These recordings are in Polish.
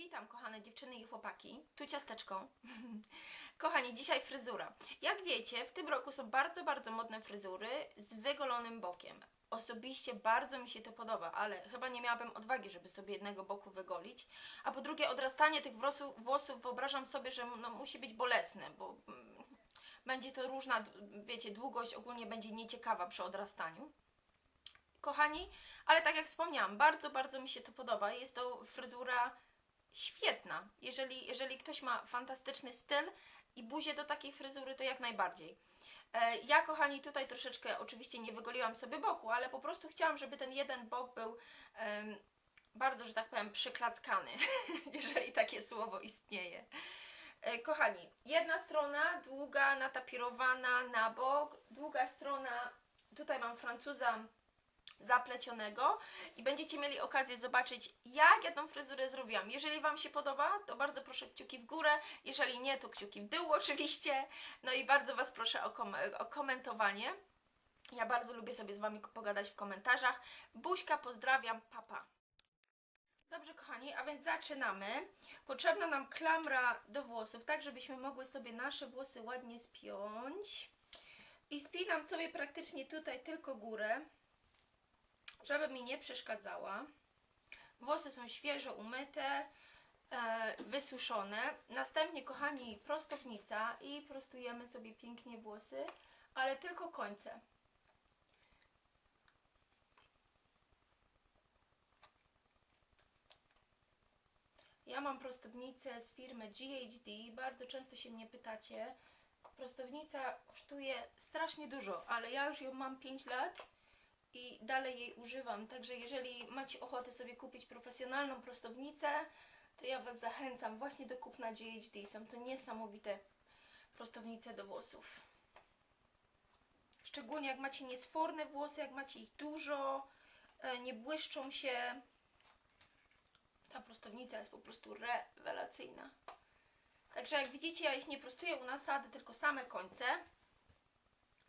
Witam kochane dziewczyny i chłopaki, tu ciasteczko. Kochani, dzisiaj fryzura. Jak wiecie, w tym roku są bardzo, bardzo modne fryzury z wygolonym bokiem. Osobiście bardzo mi się to podoba, ale chyba nie miałabym odwagi, żeby sobie jednego boku wygolić. A po drugie, odrastanie tych włosów, wyobrażam sobie, że no, musi być bolesne, bo mm, będzie to różna, wiecie, długość ogólnie będzie nieciekawa przy odrastaniu kochani, ale tak jak wspomniałam, bardzo, bardzo mi się to podoba. Jest to fryzura świetna. Jeżeli, jeżeli ktoś ma fantastyczny styl i buzię do takiej fryzury, to jak najbardziej. E, Ja, kochani, tutaj troszeczkę oczywiście nie wygoliłam sobie boku, ale po prostu chciałam, żeby ten jeden bok był em, bardzo, że tak powiem, przyklackany, jeżeli takie słowo istnieje. E, Kochani, jedna strona długa, natapirowana na bok, długa strona, tutaj mam Francuza zaplecionego i będziecie mieli okazję zobaczyć, jak ja tą fryzurę zrobiłam. Jeżeli Wam się podoba, to bardzo proszę kciuki w górę, jeżeli nie, to kciuki w dół oczywiście. No i bardzo Was proszę o, kom o komentowanie. Ja bardzo lubię sobie z Wami pogadać w komentarzach. Buźka, pozdrawiam, papa. Dobrze, kochani, a więc zaczynamy. Potrzebna nam klamra do włosów, tak żebyśmy mogły sobie nasze włosy ładnie spiąć. I spinam sobie praktycznie tutaj tylko górę żeby mi nie przeszkadzała. Włosy są świeżo umyte, e, wysuszone. Następnie, kochani, prostownica i prostujemy sobie pięknie włosy, ale tylko końce. Ja mam prostownicę z firmy GHD. Bardzo często się mnie pytacie. Prostownica kosztuje strasznie dużo, ale ja już ją mam 5 lat i dalej jej używam. Także jeżeli macie ochotę sobie kupić profesjonalną prostownicę, to ja Was zachęcam właśnie do kupna GHD. Są to niesamowite prostownice do włosów. Szczególnie jak macie niesforne włosy, jak macie ich dużo, e, nie błyszczą się. Ta prostownica jest po prostu rewelacyjna. Także jak widzicie, ja ich nie prostuję u nasady, tylko same końce.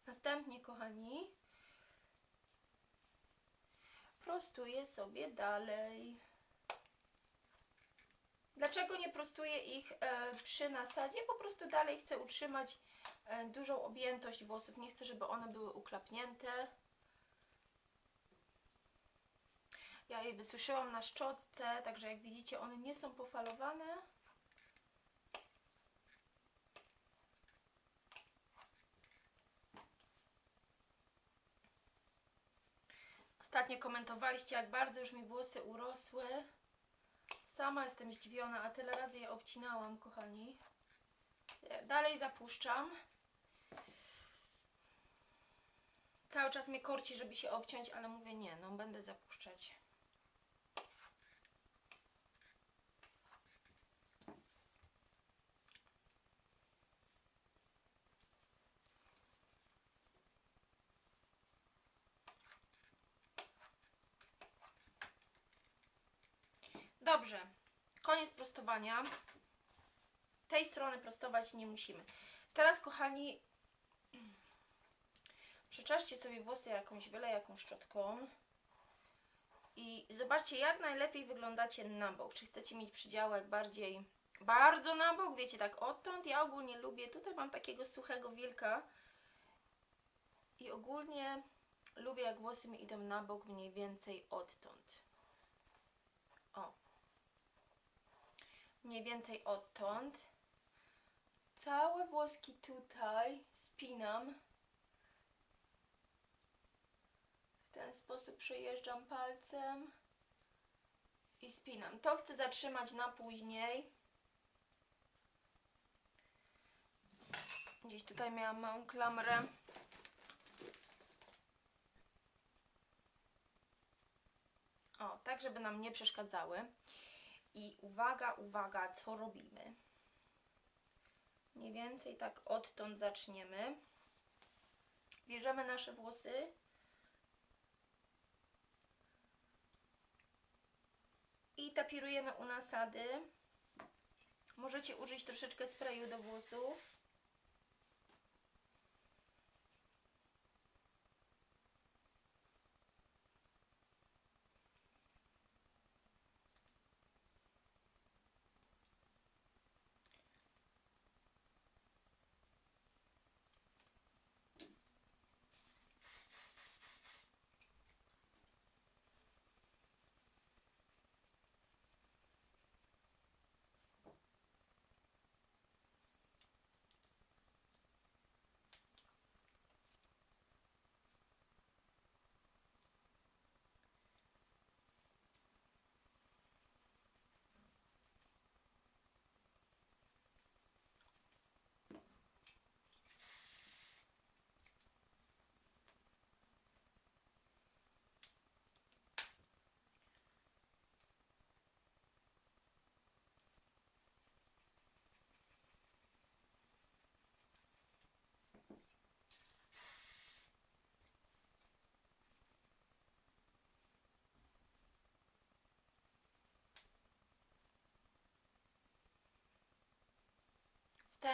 Następnie, kochani, prostuję sobie dalej. Dlaczego nie prostuję ich e, przy nasadzie? Po prostu dalej chcę utrzymać e, dużą objętość włosów. Nie chcę, żeby one były uklapnięte. Ja je wysuszyłam na szczotce, także jak widzicie one nie są pofalowane. Ostatnio komentowaliście, jak bardzo już mi włosy urosły. Sama jestem zdziwiona, a tyle razy je obcinałam, kochani. Dalej zapuszczam. Cały czas mnie korci, żeby się obciąć, ale mówię nie, no będę zapuszczać. Dobrze, koniec prostowania. Tej strony prostować nie musimy. Teraz, kochani, przeczaszcie sobie włosy jakąś byle jaką szczotką i zobaczcie, jak najlepiej wyglądacie na bok. Czy chcecie mieć przydziałek bardziej, bardzo na bok, wiecie, tak odtąd. Ja ogólnie lubię, tutaj mam takiego suchego wilka i ogólnie lubię, jak włosy mi idą na bok mniej więcej odtąd. O, mniej więcej odtąd. Całe włoski tutaj spinam. W ten sposób przejeżdżam palcem i spinam. To chcę zatrzymać na później. Gdzieś tutaj miałam małą klamrę. O, tak żeby nam nie przeszkadzały. I uwaga, uwaga, co robimy? Mniej więcej tak odtąd zaczniemy. Bierzemy nasze włosy. I tapirujemy u nasady. Możecie użyć troszeczkę sprayu do włosów.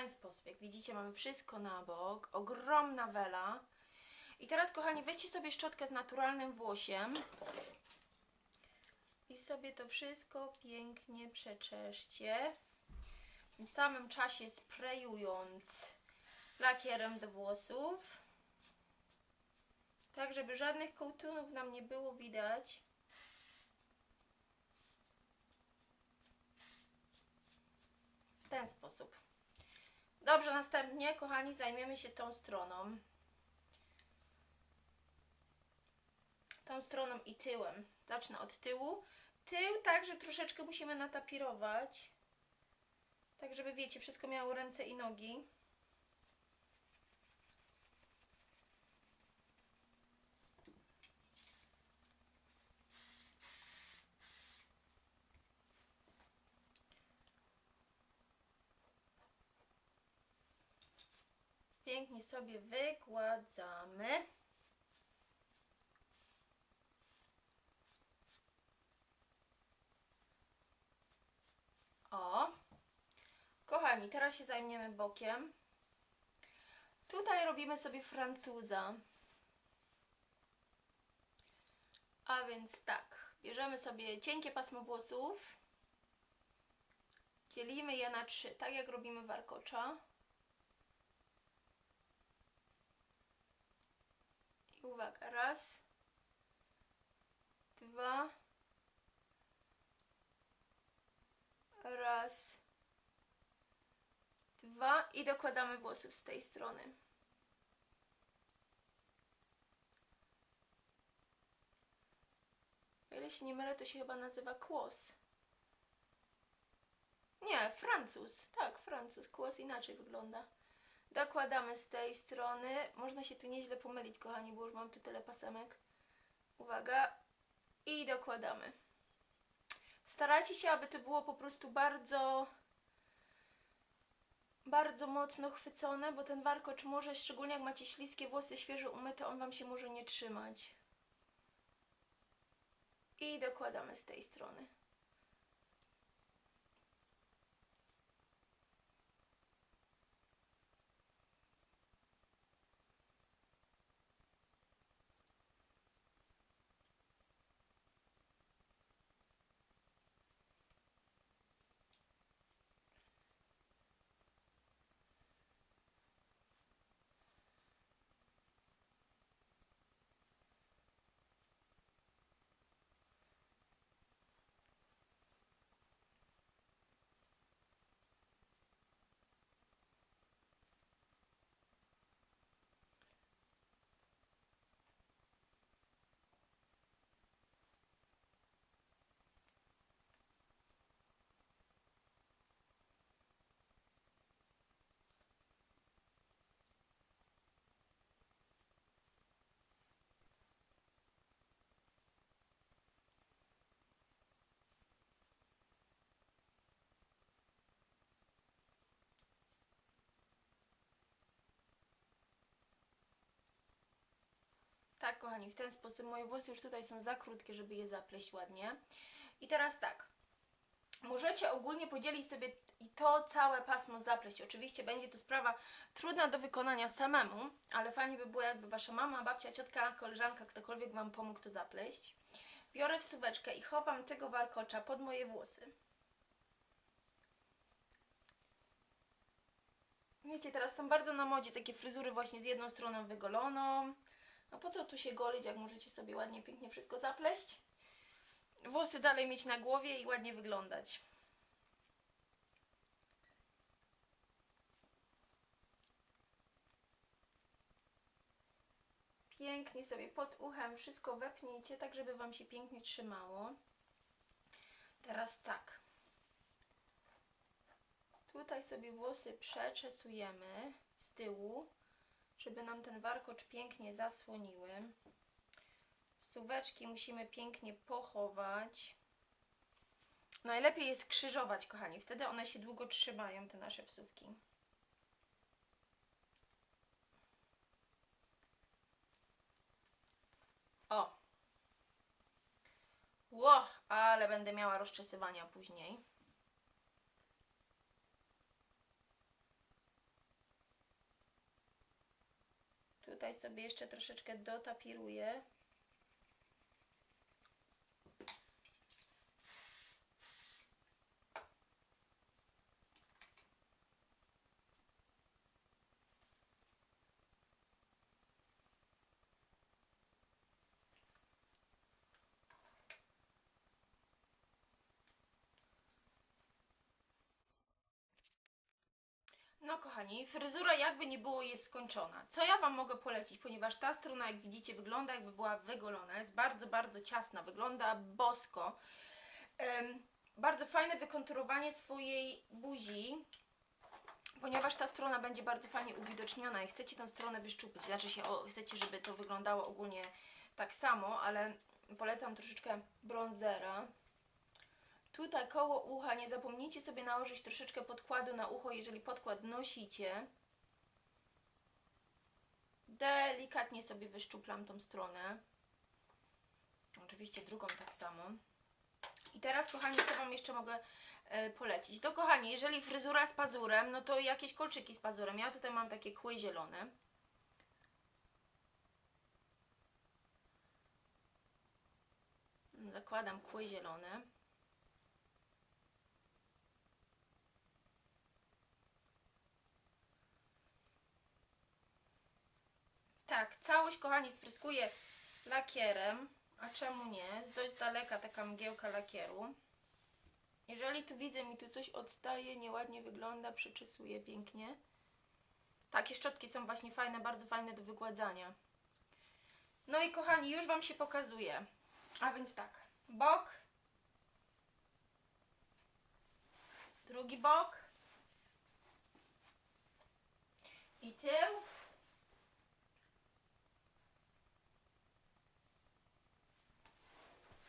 Ten sposób. Jak widzicie, mamy wszystko na bok. Ogromna wela. I teraz, kochani, weźcie sobie szczotkę z naturalnym włosiem. I sobie to wszystko pięknie przeczeszcie. W tym samym czasie sprayując lakierem do włosów. Tak, żeby żadnych kołtunów nam nie było widać. W ten sposób. Dobrze, następnie, kochani, zajmiemy się tą stroną. Tą stroną i tyłem. Zacznę od tyłu. Tył także troszeczkę musimy natapirować. Tak, żeby wiecie, wszystko miało ręce i nogi. Pięknie sobie wygładzamy. O. Kochani, teraz się zajmiemy bokiem. Tutaj robimy sobie Francuza. A więc tak, bierzemy sobie cienkie pasmo włosów. Dzielimy je na trzy, tak jak robimy warkocza. Uwaga, raz, dwa, raz, dwa i dokładamy włosów z tej strony. O ile się nie mylę, to się chyba nazywa kłos. Nie, Francuz. Tak, Francuz. Kłos inaczej wygląda. Dokładamy z tej strony. Można się tu nieźle pomylić, kochani, bo już mam tu tyle pasemek. Uwaga. I dokładamy. Starajcie się, aby to było po prostu bardzo bardzo mocno chwycone, bo ten warkocz może, szczególnie jak macie śliskie włosy, świeżo umyte, on Wam się może nie trzymać. I dokładamy z tej strony. Tak, kochani, w ten sposób moje włosy już tutaj są za krótkie, żeby je zapleść ładnie. I teraz tak. Możecie ogólnie podzielić sobie i to całe pasmo zapleść. Oczywiście będzie to sprawa trudna do wykonania samemu, ale fajnie by było, jakby wasza mama, babcia, ciotka, koleżanka, ktokolwiek wam pomógł to zapleść. Biorę wsuweczkę i chowam tego warkocza pod moje włosy. Wiecie, teraz są bardzo na modzie takie fryzury właśnie z jedną stroną wygoloną. No po co tu się golić, jak możecie sobie ładnie, pięknie wszystko zapleść? Włosy dalej mieć na głowie i ładnie wyglądać. Pięknie sobie pod uchem wszystko wepnijcie, tak żeby Wam się pięknie trzymało. Teraz tak. Tutaj sobie włosy przeczesujemy z tyłu, żeby nam ten warkocz pięknie zasłoniły. Suweczki musimy pięknie pochować. Najlepiej jest krzyżować, kochani. Wtedy one się długo trzymają, te nasze wsówki. O! Ło, ale będę miała rozczesywania później. Tutaj sobie jeszcze troszeczkę dotapiruję. No kochani, fryzura jakby nie było jest skończona. Co ja Wam mogę polecić, ponieważ ta strona jak widzicie wygląda jakby była wygolona, jest bardzo, bardzo ciasna, wygląda bosko. Em, bardzo fajne wykonturowanie swojej buzi, ponieważ ta strona będzie bardzo fajnie uwidoczniona i chcecie tę stronę wyszczupić, znaczy się, o, chcecie, żeby to wyglądało ogólnie tak samo, ale polecam troszeczkę bronzera. Tutaj koło ucha nie zapomnijcie sobie nałożyć troszeczkę podkładu na ucho, jeżeli podkład nosicie. Delikatnie sobie wyszczuplam tą stronę. Oczywiście drugą tak samo. I teraz, kochani, co Wam jeszcze mogę e, polecić? To, kochani, jeżeli fryzura z pazurem, no to jakieś kolczyki z pazurem. Ja tutaj mam takie kły zielone. Zakładam kły zielone. Tak, całość, kochani, spryskuję lakierem. A czemu nie? Z dość daleka taka mgiełka lakieru. Jeżeli tu widzę, mi tu coś odstaje, nieładnie wygląda, przeczesuję pięknie. Takie szczotki są właśnie fajne, bardzo fajne do wygładzania. No i kochani, już Wam się pokazuje. A więc tak, bok. Drugi bok. I tył.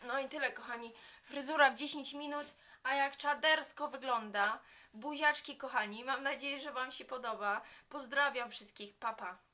No i tyle, kochani. Fryzura w 10 minut, a jak czadersko wygląda. Buziaczki, kochani. Mam nadzieję, że Wam się podoba. Pozdrawiam wszystkich. Papa.